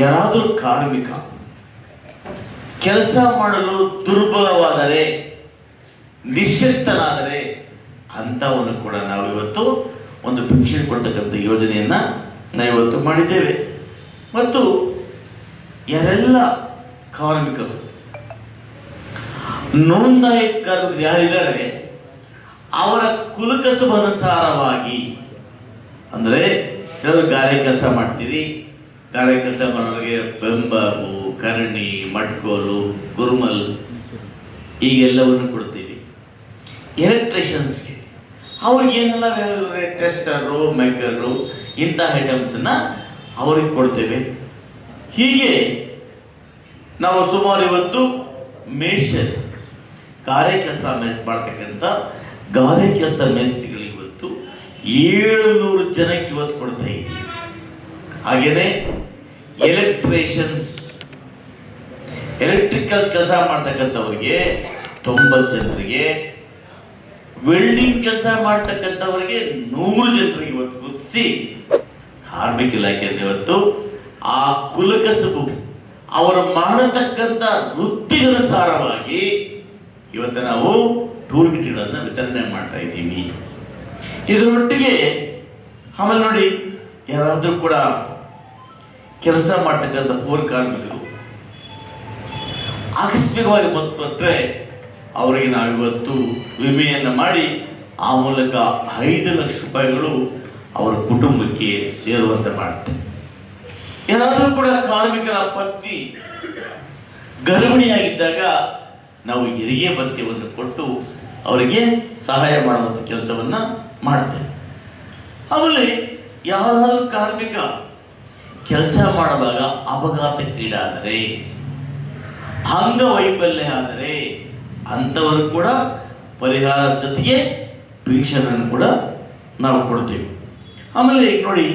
ಯಾರಾದರೂ ಕಾರ್ಮಿಕ, ಕೆಲಸ ಮಾಡಲು ದುರ್ಬಲವಾದರೆ ನಿಶ್ಶಕ್ತನಾದರೆ ಅಂಥವನ್ನು ಕೂಡ ನಾವು ಇವತ್ತು ಒಂದು ಪೆನ್ಷನ್ ಕೊಡ್ತಕ್ಕಂಥ ಯೋಜನೆಯನ್ನು ನಾವು ಇವತ್ತು ಮಾಡಿದ್ದೇವೆ. ಮತ್ತು ಯಾರೆಲ್ಲ ಕಾರ್ಮಿಕರು, ನೋಂದಾಯಿತ ಕಾರ್ಮಿಕರು ಯಾರಿದ್ದಾರೆ, ಅವರ ಕುಲಕಸಬನುಸಾರವಾಗಿ ಅಂದರೆ ಕೆಲವರು ಗಾರೆ ಕೆಲಸ ಮಾಡ್ತೀರಿ ಗಾರೆ ಕೆಲಸ ಮಾಡೋರಿಗೆ ಬೆಂಬಾಬು ಕರಣಿ ಮಟ್ಕೋಲು ಗುರುಮಲ್ ಈಗೆಲ್ಲವನ್ನು ಕೊಡ್ತೀವಿ. ಎಲೆಕ್ಟ್ರಿಷಿಯನ್ಸ್ಗೆ ಅವ್ರಿಗೆ ಏನೆಲ್ಲ ಹೇಳಿದ್ರೆ ಟೆಸ್ಟರು ಮೇಕರು ಇಂಥ ಐಟಮ್ಸನ್ನ ಅವ್ರಿಗೆ ಕೊಡ್ತೇವೆ. ಹೀಗೆ ನಾವು ಸುಮಾರು ಇವತ್ತು ಮೇಷನ್ ಗಾರೆ ಕೆಲಸ ಮೇಸ್ ಮಾಡ್ತಕ್ಕಂಥ ಗಾರೆ ಕೆಲಸ ಮೇಸ್ತ್ರಿಗಳು ಇವತ್ತು ಏಳುನೂರು ಜನಕ್ಕೆ ಇವತ್ತು ಕೊಡ್ತಾ ಇದ್ದೀವಿ. ಹಾಗೇನೆ ಎಲೆಕ್ಟ್ರಿಷಿಯನ್ಸ್ ಎಲೆಕ್ಟ್ರಿಕಲ್ಸ್ ಕೆಲಸ ಮಾಡ್ತಕ್ಕಂಥವ್ರಿಗೆ ತೊಂಬತ್ತು ಜನರಿಗೆ ವೆಲ್ಡಿಂಗ್ ಕೆಲಸ ಮಾಡ್ತಕ್ಕಂಥವ್ರಿಗೆ ನೂರು ಜನರಿಗೆ ಇವತ್ತು ಗುರುತಿಸಿ ಕಾರ್ಮಿಕ ಇಲಾಖೆಯಿಂದ ಇವತ್ತು ಆ ಕುಲಕಸಬು ಅವರು ಮಾಡತಕ್ಕಂಥ ವೃತ್ತಿಗನುಸಾರವಾಗಿ ಇವತ್ತು ನಾವು ಟೂರ್ ಕಿಟ್ಗಳನ್ನು ವಿತರಣೆ ಮಾಡ್ತಾ ಇದ್ದೀವಿ. ಇದರೊಟ್ಟಿಗೆ ಆಮೇಲೆ ನೋಡಿ, ಯಾರಾದರೂ ಕೂಡ ಕೆಲಸ ಮಾಡ್ತಕ್ಕಂಥ ಪೂರ್ ಕಾರ್ಮಿಕರು. ಆಕಸ್ಮಿಕವಾಗಿ ಬಂತು ಬಂದರೆ ಅವರಿಗೆ ನಾವು ಇವತ್ತು ವಿಮೆಯನ್ನು ಮಾಡಿ, ಆ ಮೂಲಕ ಐದು ಲಕ್ಷ ರೂಪಾಯಿಗಳು ಅವರ ಕುಟುಂಬಕ್ಕೆ ಸೇರುವಂತೆ ಮಾಡುತ್ತೆ ಏನಾದರೂ ಕೂಡ ಕಾರ್ಮಿಕರ ಪತ್ನಿ ಗರ್ಭಿಣಿಯಾಗಿದ್ದಾಗ ನಾವು ಹೆರಿಗೆ ಭತ್ಯವನ್ನು ಕೊಟ್ಟು ಅವರಿಗೆ ಸಹಾಯ ಮಾಡುವಂಥ ಕೆಲಸವನ್ನ ಮಾಡ್ತೇವೆ. ಆಮೇಲೆ ಯಾರಾದರೂ ಕಾರ್ಮಿಕ ಕೆಲಸ ಮಾಡುವಾಗ ಅಪಘಾತಕ್ಕೀಡಾದರೆ ಅಂಗವೈಫಲ್ಯ ಆದರೆ ಅಂಥವರು ಕೂಡ ಪರಿಹಾರ ಜೊತೆಗೆ ಪೆನ್ಷನನ್ನು ಕೂಡ ನಾವು ಕೊಡ್ತೇವೆ ಆಮೇಲೆ ಈಗ ನೋಡಿ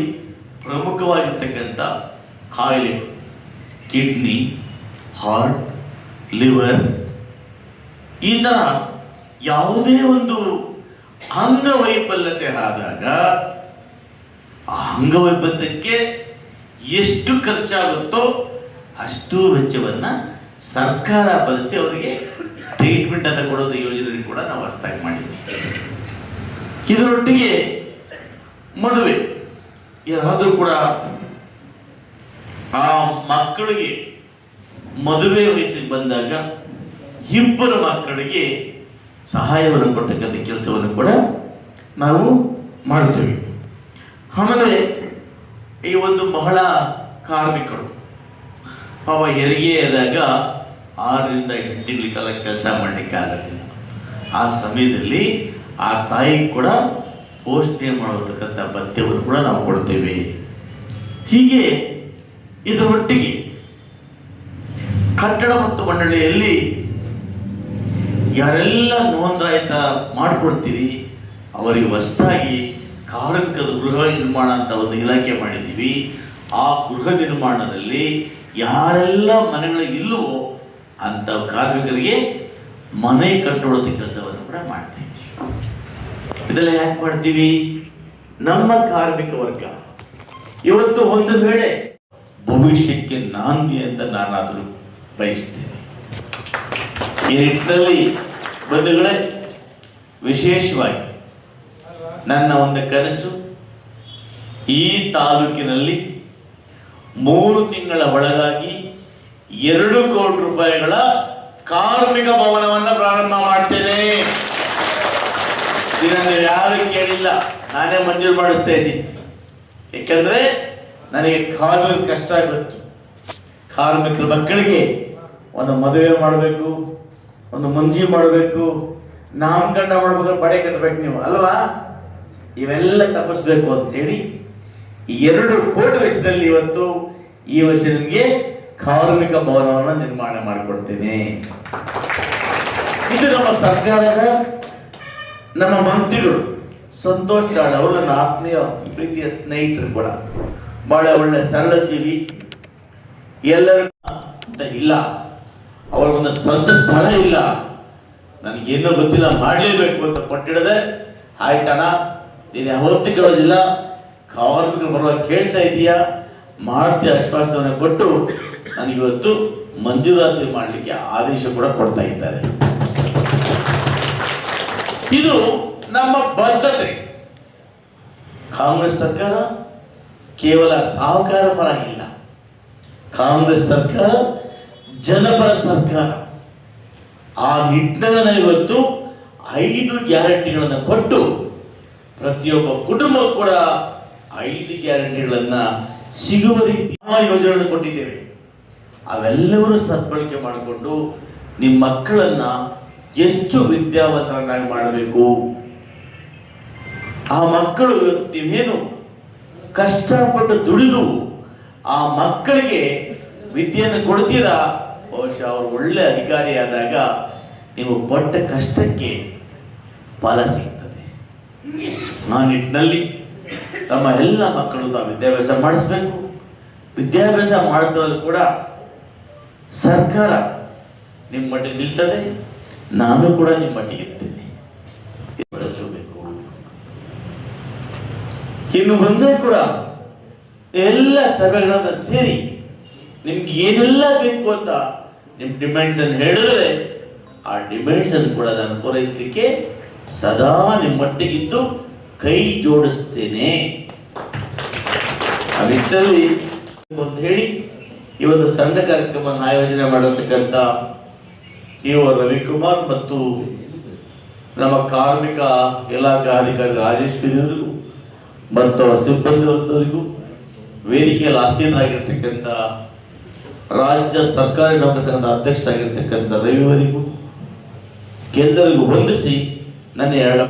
ಪ್ರಮುಖವಾಗಿರ್ತಕ್ಕಂಥ ಕಾಯಿಲೆ ಕಿಡ್ನಿ, ಹಾರ್ಟ್, ಲಿವರ್, ಈ ಥರ ಯಾವುದೇ ಒಂದು ಅಂಗವೈಫಲ್ಯತೆ ಆದಾಗ ಆ ಅಂಗವೈಫಲ್ಯಕ್ಕೆ ಎಷ್ಟು ಖರ್ಚಾಗುತ್ತೋ ಅಷ್ಟು ವೆಚ್ಚವನ್ನು ಸರ್ಕಾರ ಭರಿಸಿ ಅವರಿಗೆ ಟ್ರೀಟ್ಮೆಂಟ್ ಅಂತ ಕೊಡೋದು ಯೋಜನೆ ಕೂಡ ನಾವು ಹೊಸದಾಗಿ ಮಾಡಿದ್ದೀವಿ ಇದರೊಟ್ಟಿಗೆ ಮದುವೆ, ಯಾರಾದರೂ ಕೂಡ ಆ ಮಕ್ಕಳಿಗೆ ಮದುವೆ ವಯಸ್ಸಿಗೆ ಬಂದಾಗ ಇಬ್ಬರು ಮಕ್ಕಳಿಗೆ ಸಹಾಯವನ್ನು ಕೊಡ್ತಕ್ಕಂಥ ಕೆಲಸವನ್ನು ಕೂಡ ನಾವು ಮಾಡ್ತೇವೆ. ಆಮೇಲೆ ಈ ಒಂದು ಬಹಳ ಕಾರ್ಮಿಕರು. ಪಾಪ ಹೆರಿಗೆ ಆದಾಗ ಆರರಿಂದ ಎಂಟು ತಿಂಗಳ ಕಾಲ ಕೆಲಸ ಮಾಡಲಿಕ್ಕೆ ಆಗೋದಿಲ್ಲ ಆ ಸಮಯದಲ್ಲಿ ಆ ತಾಯಿ ಕೂಡ ಪೋಷಣೆ ಮಾಡತಕ್ಕಂಥ ಭತ್ಯವನ್ನು ಕೂಡ ನಾವು ಕೊಡ್ತೇವೆ. ಹೀಗೆ ಇದರೊಟ್ಟಿಗೆ ಕಟ್ಟಡ ಮತ್ತು ಮಂಡಳಿಯಲ್ಲಿ ಯಾರೆಲ್ಲ ನೋಂದಾಯಿತ ಮಾಡಿಕೊಡ್ತೀರಿ, ಅವರಿಗೆ ಹೊಸದಾಗಿ ಕಾರ್ಮಿಕದ ಗೃಹ ನಿರ್ಮಾಣ ಅಂತ ಒಂದು ಇಲಾಖೆ ಮಾಡಿದ್ದೀವಿ. ಆ ಗೃಹ ನಿರ್ಮಾಣದಲ್ಲಿ ಯಾರೆಲ್ಲ ಮನೆಗಳು ಇಲ್ಲವೋ ಅಂತ ಕಾರ್ಮಿಕರಿಗೆ ಮನೆ ಕಟ್ಟೋಡದ ಕೆಲಸವನ್ನು ಕೂಡ ಮಾಡ್ತಾ ಇದ್ದೀವಿ. ಇದೆಲ್ಲ ಯಾಕೆ ಮಾಡ್ತೀವಿ? ನಮ್ಮ ಕಾರ್ಮಿಕ ವರ್ಗ ಇವತ್ತು ಒಂದು ವೇಳೆ ಭವಿಷ್ಯಕ್ಕೆ ನಾಂದಿ ಅಂತ ನಾನಾದರೂ ಬಯಸ್ತೇನೆ. ಈ ನಿಟ್ಟಿನಲ್ಲಿ ಬಂಧುಗಳೇ, ವಿಶೇಷವಾಗಿ ನನ್ನ ಒಂದು ಕನಸು, ಈ ತಾಲೂಕಿನಲ್ಲಿ ಮೂರು ತಿಂಗಳ ಒಳಗಾಗಿ ಎರಡು ಕೋಟಿ ರೂಪಾಯಿಗಳ ಕಾರ್ಮಿಕ ಭವನವನ್ನು ಪ್ರಾರಂಭ ಮಾಡ್ತೇನೆ. ಇದನ್ನು ಯಾರು ಕೇಳಿಲ್ಲ, ನಾನೇ ಮಂಜೂರು ಮಾಡಿಸ್ತಾ ಇದ್ದೀನಿ. ಯಾಕಂದ್ರೆ ನನಗೆ ಕಾರ್ಮಿಕ ಕಷ್ಟ ಆಗುತ್ತೆ. ಕಾರ್ಮಿಕರ ಮಕ್ಕಳಿಗೆ ಒಂದು ಮದುವೆ ಮಾಡಬೇಕು, ಒಂದು ಮಂಜಿ ಮಾಡಬೇಕು, ನಾಮಕರಣ ಮಾಡಬೇಕು ಬಡೆ ಕಟ್ಟಬೇಕು ನೀವು, ಅಲ್ವಾ? ಇವೆಲ್ಲ ತಪ್ಪಿಸ್ಬೇಕು ಅಂತ ಹೇಳಿ ಈ ಎರಡು ಕೋಟಿ ವಯಸ್ಸಿನಲ್ಲಿ ಇವತ್ತು ಈ ವರ್ಷ ನಿಮಗೆ ಕಾರ್ಮಿಕ ಭವನವನ್ನು ನಿರ್ಮಾಣ ಮಾಡಿಕೊಡ್ತೇನೆ. ಇದು ನಮ್ಮ ಸರ್ಕಾರದ ನಮ್ಮ ಮಂತ್ರಿಗಳು ಸಂತೋಷ್ ಲಾಡ್ ಅವರು ನನ್ನ ಆತ್ಮೀಯ ಪ್ರೀತಿಯ ಸ್ನೇಹಿತರು ಕೂಡ. ಬಹಳ ಒಳ್ಳೆ ಸರಳ ಜೀವಿ. ಎಲ್ಲರೂ ಅಂತ ಇಲ್ಲ. ಅವ್ರಿಗೊಂದು ಸ್ವಂತ ಸ್ಥಳ ಇಲ್ಲ. ನನಗೇನೋ ಗೊತ್ತಿಲ್ಲ, ಮಾಡಲೇಬೇಕು ಅಂತ ಕೊಟ್ಟಿಡದೆ. ಆಯ್ತಣ್ಣ. ನೀನು ಯಾವತ್ತೂ ಕೇಳೋದಿಲ್ಲ. ಕಾರ್ಮಿಕರು ಬರುವಾಗ ಕೇಳ್ತಾ ಇದೀಯಾ? ಮಾಡ್ತೀಯ ಆಶ್ವಾಸನೆ ಕೊಟ್ಟು ನನಗಿವತ್ತು ಮಂಜೂರಾತಿ ಮಾಡಲಿಕ್ಕೆ ಆದೇಶ ಕೂಡ ಕೊಡ್ತಾ ಇದ್ದಾರೆ. ಇದು ನಮ್ಮ ಬದ್ಧತೆ. ಕಾಂಗ್ರೆಸ್ ಸರ್ಕಾರ ಕೇವಲ ಸಾಹುಕಾರ ಪರ ಇಲ್ಲ. ಕಾಂಗ್ರೆಸ್ ಸರ್ಕಾರ ಜನಪರ ಸರ್ಕಾರ. ಆ ನಿಟ್ಟಿನಲ್ಲಿ ಇವತ್ತು ಐದು ಗ್ಯಾರಂಟಿಗಳನ್ನು ಕೊಟ್ಟು ಪ್ರತಿಯೊಬ್ಬ ಕುಟುಂಬ ಕೂಡ ಐದು ಗ್ಯಾರಂಟಿಗಳನ್ನ ಸಿಗುವ ರೀತಿ ಯೋಜನೆಗಳನ್ನು ಕೊಟ್ಟಿದ್ದೇವೆ. ಅವೆಲ್ಲವರು ಸದ್ಬಳಕೆ ಮಾಡಿಕೊಂಡು ನಿಮ್ಮ ಮಕ್ಕಳನ್ನ ಎಷ್ಟು ವಿದ್ಯಾವಂತರನ್ನಾಗಿ ಮಾಡಬೇಕು? ಆ ಮಕ್ಕಳು ಇವತ್ತಿವೇನು ಕಷ್ಟಪಟ್ಟು ದುಡಿದು ಆ ಮಕ್ಕಳಿಗೆ ವಿದ್ಯೆಯನ್ನು ಕೊಡ್ತೀರಾ? ಬಹುಶಃ ಅವರು ಒಳ್ಳೆ ಅಧಿಕಾರಿಯಾದಾಗ ನೀವು ಪಟ್ಟ ಕಷ್ಟಕ್ಕೆ ಫಲ ಸಿಗ್ತದೆ. ಆ ನಿಟ್ಟಿನಲ್ಲಿ ತಮ್ಮ ಎಲ್ಲ ಮಕ್ಕಳು ತಾವು ವಿದ್ಯಾಭ್ಯಾಸ ಮಾಡಿಸ್ಬೇಕು. ವಿದ್ಯಾಭ್ಯಾಸ ಮಾಡಿಸೋದು ಕೂಡ ಸರ್ಕಾರ ನಿಮ್ಮ ಮಟ್ಟಿಗೆ ನಿಲ್ತದೆ, ನಾನು ಕೂಡ ನಿಮ್ಮ ಮಟ್ಟಿಗೆ ಇರ್ತೇನೆ. ಬಳಸಬೇಕು ಇನ್ನು ಮುಂದೆ ಕೂಡ ಎಲ್ಲ ಸಭೆಗಳನ್ನ ಸೇರಿ ನಿಮ್ಗೆ ಏನೆಲ್ಲ ಬೇಕು ಅಂತ ನಿಮ್ ಡಿಮ್ಯಾಂಡ್ಸ್ ಅನ್ನು ಹೇಳಿದ್ರೆ ಆ ಡಿಮ್ಯಾಂಡ್ಸ್ ಅನ್ನು ಕೂಡ ನಾನು ಪೂರೈಸಲಿಕ್ಕೆ ಸದಾ ನಿಮ್ಮೊಟ್ಟಿಗಿದ್ದು ಕೈ ಜೋಡಿಸ್ತೇನೆ. ಆ ಅಂತ ಹೇಳಿ, ಈ ಒಂದು ಸಣ್ಣ ಕಾರ್ಯಕ್ರಮವನ್ನು ಆಯೋಜನೆ ಮಾಡಿರ್ತಕ್ಕಂಥ ಇವ ರವಿಕುಮಾರ್ ಮತ್ತು ನಮ್ಮ ಕಾರ್ಮಿಕ ಇಲಾಖಾ ಅಧಿಕಾರಿ ರಾಜೇಶ್ ಬಿರಿಯವರಿಗೂ ಮತ್ತು ಅವರ ಸಿಬ್ಬಂದಿ ವರ್ಗದವರಿಗೂ ವೇದಿಕೆಯಲ್ಲಿ ಆಸೀನರಾಗಿರ್ತಕ್ಕಂಥ ರಾಜ್ಯ ಸರ್ಕಾರಿ ನೌಕರ ಸಂಘದ ಅಧ್ಯಕ್ಷರಾಗಿರ್ತಕ್ಕಂಥ ರವಿವರಿಗೂ ಎಲ್ಲರಿಗೂ ವಂದಿಸಿ ನನ್ನ ಎರಡು